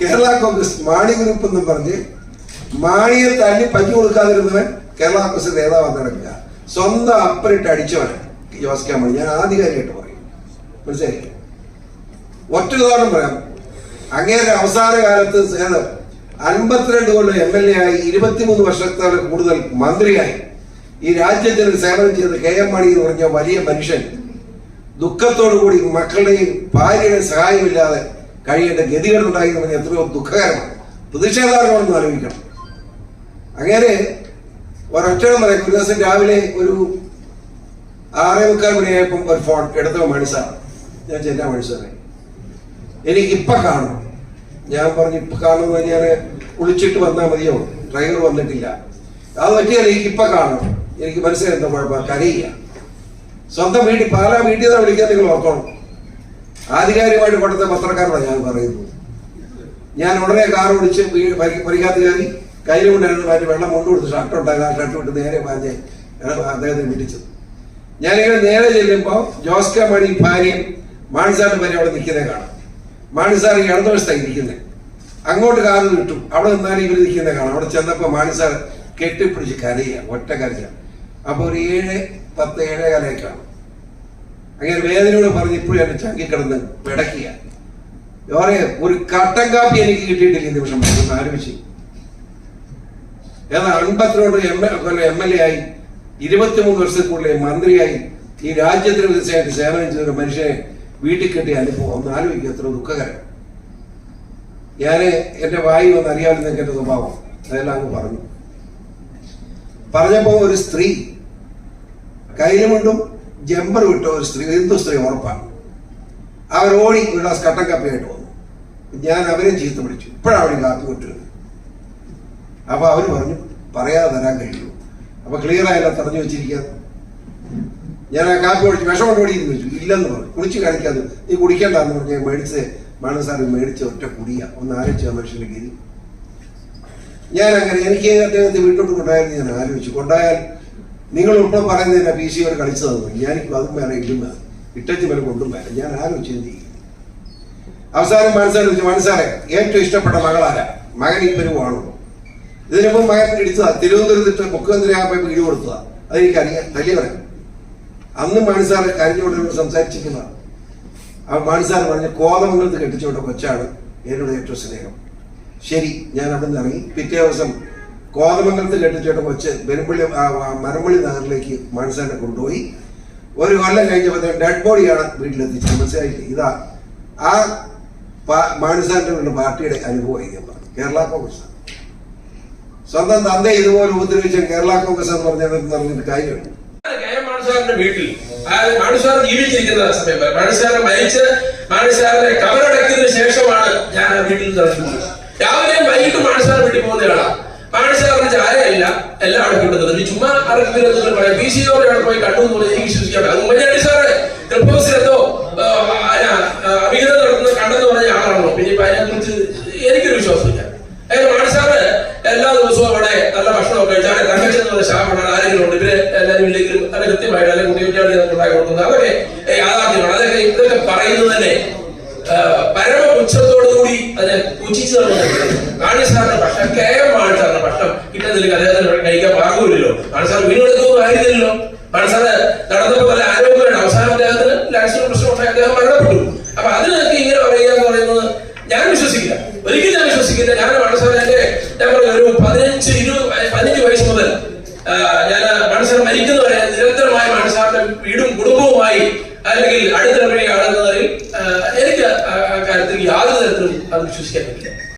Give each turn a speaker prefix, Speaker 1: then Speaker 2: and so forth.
Speaker 1: Kerala Congress Mani group എന്നും പറഞ്ഞ് മാണിയെ തല്ലി പഞ്ഞു കൊടുക്കാതിരുന്നവൻ കേരള കോൺഗ്രസ് നേതാവാന്ന് നടക്കുക സ്വന്തം അപ്പനിട്ട് അടിച്ചവന് ജോസ് കെ മാണി. ഞാൻ ആധികാരികമായിട്ട് പറയും. മനസ്സിലായി? ഒറ്റ ഉദാഹരണം പറയാം. അങ്ങേരെ അവസാന കാലത്ത് അൻപത്തിരണ്ട് കൊല്ലം എം എൽ എ ആയി ഇരുപത്തിമൂന്ന് വർഷത്തോളം കൂടുതൽ മന്ത്രിയായി. ഈ രാജ്യത്തിന് സേവനം ചെയ്ത കെ എം മണി എന്ന് പറഞ്ഞ വലിയ മനുഷ്യൻ ദുഃഖത്തോടു കൂടി മക്കളുടെയും ഭാര്യയുടെയും സഹായമില്ലാതെ കഴിയേണ്ട ഉണ്ടായി എന്ന് പറഞ്ഞാൽ എത്രയോ ദുഃഖകരമാണ്. പ്രതിഷേധാർഹമാണെന്ന് ആലോചിക്കണം. അങ്ങനെ ഒരൊറ്റ പറയാം. ഒരു ദിവസം രാവിലെ ഒരു ആറേ മുക്കാൽ മണിയായപ്പം ഒരു ഫോൺ എടുത്തോ മണിസാർ ഞാൻ ചെല്ലാൻ മണിസാറേ എനിക്ക് ഇപ്പൊ കാണും ഞാൻ പറഞ്ഞു ഇപ്പൊ കാണുമെന്ന് ഞാൻ വിളിച്ചിട്ട് വന്നാൽ മതിയോ? ഡ്രൈവർ വന്നിട്ടില്ല. അത് പറ്റിയാൽ എനിക്ക് കാണും എനിക്ക് മനസ്സിലായി എന്താ കുഴപ്പം? കരയില്ല. സ്വന്തം വീട്ടിൽ പാലാ വീട്ടിൽ നിന്നാണ് വിളിക്കാൻ നിങ്ങൾ ഓർക്കണം ആധികാരികമായിട്ട് കൊടുത്ത പത്രക്കാരനാണ് ഞാൻ പറയുന്നത്. ഞാൻ ഉടനെ കാർ ഓടിച്ച് പരിക്കാത്ത കയറി കയ്യിൽ കൊണ്ടായിരുന്നു മാറ്റി വെള്ളം കൊണ്ടു കൊടുത്ത് ഷർട്ട് ആ ഷർട്ട് വിട്ട് നേരെ പാഞ്ഞ് അദ്ദേഹത്തിന് വിളിച്ചത് ഞാനിങ്ങനെ നേരെ ചെല്ലുമ്പോൾ ജോസ്ക മണി ഭാര്യയും മാണിസാറിന്റെ ഭാര്യ അവിടെ നിൽക്കുന്നത് കാണാം. മാണിസാർ ഈ ഇടതുവശത്താണ് ഇരിക്കുന്നത് അങ്ങോട്ട് കാറ് കിട്ടും അവിടെ നിന്നാണ് ഇവർ നിൽക്കുന്നത് കാണാം. അവിടെ ചെന്നപ്പോൾ മാണിസാർ കെട്ടിപ്പിടിച്ച് കരയുക ഒറ്റ കരച്ച അപ്പോൾ ഒരു ഏഴ് പത്ത് ഏഴേ കാലയൊക്കെയാണ് അങ്ങനെ വേദനയോട് പറഞ്ഞ് ഇപ്പോഴും എന്നെ ചങ്കി കിടന്ന് പിടക്കുക ഒരു കട്ടൻ കാപ്പി എനിക്ക് കിട്ടിയിട്ടില്ല ഈ നിമിഷം. ഒന്ന് ആരംഭിച്ചു ഏതാ അൻപത്തിരണ്ട് എം എം എൽ എ ആയി ഇരുപത്തിമൂന്ന് വർഷത്തിനുള്ളിൽ മന്ത്രിയായി ഈ രാജ്യത്തിന് തീർച്ചയായിട്ട് സേവനം ചെയ്ത ഒരു മനുഷ്യനെ വീട്ടിൽ കിട്ടിയ അനുഭവം. ഒന്ന് ആലോചിക്കുക എത്ര ദുഃഖകരം. ഞാൻ എന്റെ വായി ഒന്ന് അറിയാവുന്ന എന്റെ സ്വഭാവം. അതെല്ലാം അങ്ങ് പറഞ്ഞു. പറഞ്ഞപ്പോ ഒരു സ്ത്രീ കയ്യിലുമുണ്ടും ജമ്പർ വിട്ട ഒരു സ്ത്രീ ഹിന്ദു സ്ത്രീ ഉറപ്പാണ്. അവർ ഓടി ഒരു ഗ്ലാസ് കട്ടൻ കാപ്പിയായിട്ട് വന്നു. ഞാൻ അവരെ ചീത്ത പിടിച്ചു ഇപ്പോഴാണ് അവർ കാപ്പി വിട്ടിരുന്നത്. അപ്പൊ അവർ പറഞ്ഞു പറയാതെ തരാൻ കഴിയുള്ളൂ. അപ്പൊ ക്ലിയർ ആയില്ല തടഞ്ഞു വെച്ചിരിക്കാതെ ഞാൻ ആ കാപ്പി കുടിച്ച് വിഷം കൊണ്ട് കുടിക്കുന്നു വെച്ചു. ഇല്ലെന്ന് പറഞ്ഞു. കുടിച്ച് കാണിക്കാതെ. നീ കുടിക്കണ്ടെന്ന് പറഞ്ഞ് മേടിച്ച് മാണ സാറ് മേടിച്ച ഒറ്റ കുടിയ. ഒന്ന് ആലോചിച്ച മനുഷ്യന്റെ ഗതി ഞാൻ അങ്ങനെ എനിക്ക് അദ്ദേഹത്തെ വീട്ടോട്ട് കൊണ്ടായാലും ഞാൻ ആലോചിച്ചു. കൊണ്ടായാൽ നിങ്ങൾ ഉൾപ്പെടെ പറയുന്നതിന് പി സി വരെ കളിച്ചു തന്നു ഞാനിപ്പോൾ അതും വേറെ ഇല്ലും വേണം ഇട്ടച്ച് വരെ കൊണ്ടും വേറെ. ഞാൻ ആലോചിച്ച് ചെയ്യും? അവസാനം മനസ്സാരെ വിളിച്ചു മനസ്സാരെ ഏറ്റവും ഇഷ്ടപ്പെട്ട മകളാരാ? മകൻ ഈ പെരുവാണോ? ഇതിനു മുമ്പ് മകൻ ഇടിച്ചതാ. തിരുവനന്തപുരത്ത് മുഖ്യമന്ത്രിയാകുമ്പോൾ വീട് കൊടുത്തതാ. അതെനിക്കറിയാം വലിയവരെ. അന്ന് മാണിസാറ് കരഞ്ഞുകൊണ്ട് സംസാരിച്ചിരിക്കുന്നതാണ് ആ മാണിസാർ പറഞ്ഞ കോതമംഗലത്ത് കെട്ടിച്ചോട്ട കൊച്ചാണ് എന്നോട് ഏറ്റവും സ്നേഹം. ശരി ഞാൻ അവിടെ നിന്ന് ഇറങ്ങി. പിറ്റേ ദിവസം കോതമംഗലത്ത് കെട്ടിച്ചോട്ട വെച്ച് ആ, മരമ്പള്ളി നഗറിലേക്ക് മനസ്സാനെ കൊണ്ടുപോയി. ഒരു കൊല്ലം കഴിഞ്ഞപ്പോൾ ഡെഡ് ബോഡിയാണ് വീട്ടിലെത്തിച്ചത്. മനസ്സിലായില്ലേ? ഇതാ ആ മാണിസാറിന്റെ വീട്ടിലെ പാർട്ടിയുടെ അനുഭവം ഞാൻ പറഞ്ഞു കേരള കോൺഗ്രസ് സ്വന്തം തന്നെ ഇതുപോലെ ഉപദ്രവിച്ച കേരള കോൺഗ്രസ് എന്ന് പറഞ്ഞത് പറഞ്ഞിട്ട് കാര്യമുണ്ട്
Speaker 2: മാണിസാറിന്റെ വീട്ടിൽ മാണിസാർ ജീവിച്ചിരിക്കുന്ന സമയം മാണിസാറെ മരിച്ച് മാണിസാറിനെ കവറടക്കിയതിനു ശേഷമാണ് ഞാൻ ആ വീട്ടിൽ നിന്ന് രാവിലെ വൈകിട്ട് മാണിസാർ വീട്ടിൽ പോകുന്നയാളാ. മാണിസാറിന് ചായയില്ല എല്ലാം അവിടെ കൊണ്ടുവന്നത് ഈ ചുമ്മാ അറിവില്ലെന്ന് പറയാം. പി സി ഓടെ അവിടെ പോയി കണ്ടു എന്ന് പറഞ്ഞാൽ വിശ്വസിക്കാൻ അത് ഉമ്മൻചാണ്ടി സാറ് ആ, അഭിഹിതം നടത്തുന്ന കണ്ടെന്ന് പറഞ്ഞ ആളാണല്ലോ. പിന്നെ ഇപ്പൊ അതിനെക്കുറിച്ച് എനിക്കൊരു വിശ്വാസമില്ല. അതായത് മാണിസാറ് എല്ലാ ദിവസവും അവിടെ നല്ല ഭക്ഷണമൊക്കെ കഴിച്ചാൽ തങ്കച്ചൻ എന്ന് ആരെങ്കിലും ഉണ്ട് ഇവർ എല്ലാവരും ഇല്ലെങ്കിലും നല്ല കൃത്യമായിട്ട് അല്ലെങ്കിൽ കുട്ടികുട്ടികളെ ഉണ്ടാക്കി കൊടുക്കുന്നത് അതൊക്കെ യാഥാർത്ഥ്യമാണ്. അതൊക്കെ ഇതൊക്കെ പറയുന്നത് തന്നെ അതിനെ പുച്ഛിച്ചു മാണിസാറിന്റെ ഭക്ഷണം കേരളമാണ് എം മാണിസാറിന്റെ ഭക്ഷണം കിട്ടുന്നില്ല അദ്ദേഹത്തിന് കഴിക്കാൻ പാകമില്ലല്ലോ മാണിസാർ വീണെടുക്കൊന്നും ആയിരുന്നില്ലല്ലോ. മാണിസാറ് നടന്നപ്പോ പല ആരോഗ്യമാണ് അവസാനം അദ്ദേഹത്തിന് ലാക്സിന് പ്രശ്നം ഉണ്ടായി. അദ്ദേഹം മരണപ്പെട്ടു. അപ്പൊ അതിനൊക്കെ ഇങ്ങനെ പറയുക എന്ന് പറയുന്നത് ഞാൻ വിശ്വസിക്കില്ല. ഒരിക്കലും ഞാൻ വിശ്വസിക്കില്ല. ഞാൻ മനസ്സിലായ ഞാൻ പറഞ്ഞു ഒരു പതിനഞ്ച് ഇരുപത് പതിനഞ്ച് വയസ്സ് മുതൽ ഞാൻ മരിക്കുന്ന മരിക്കുന്നവരെ നിരന്തരമായി മനസ്സാറിന്റെ വീടും കുടുംബവുമായി അല്ലെങ്കിൽ അടുത്തിടപഴകി ആളുന്നതിൽ എനിക്ക്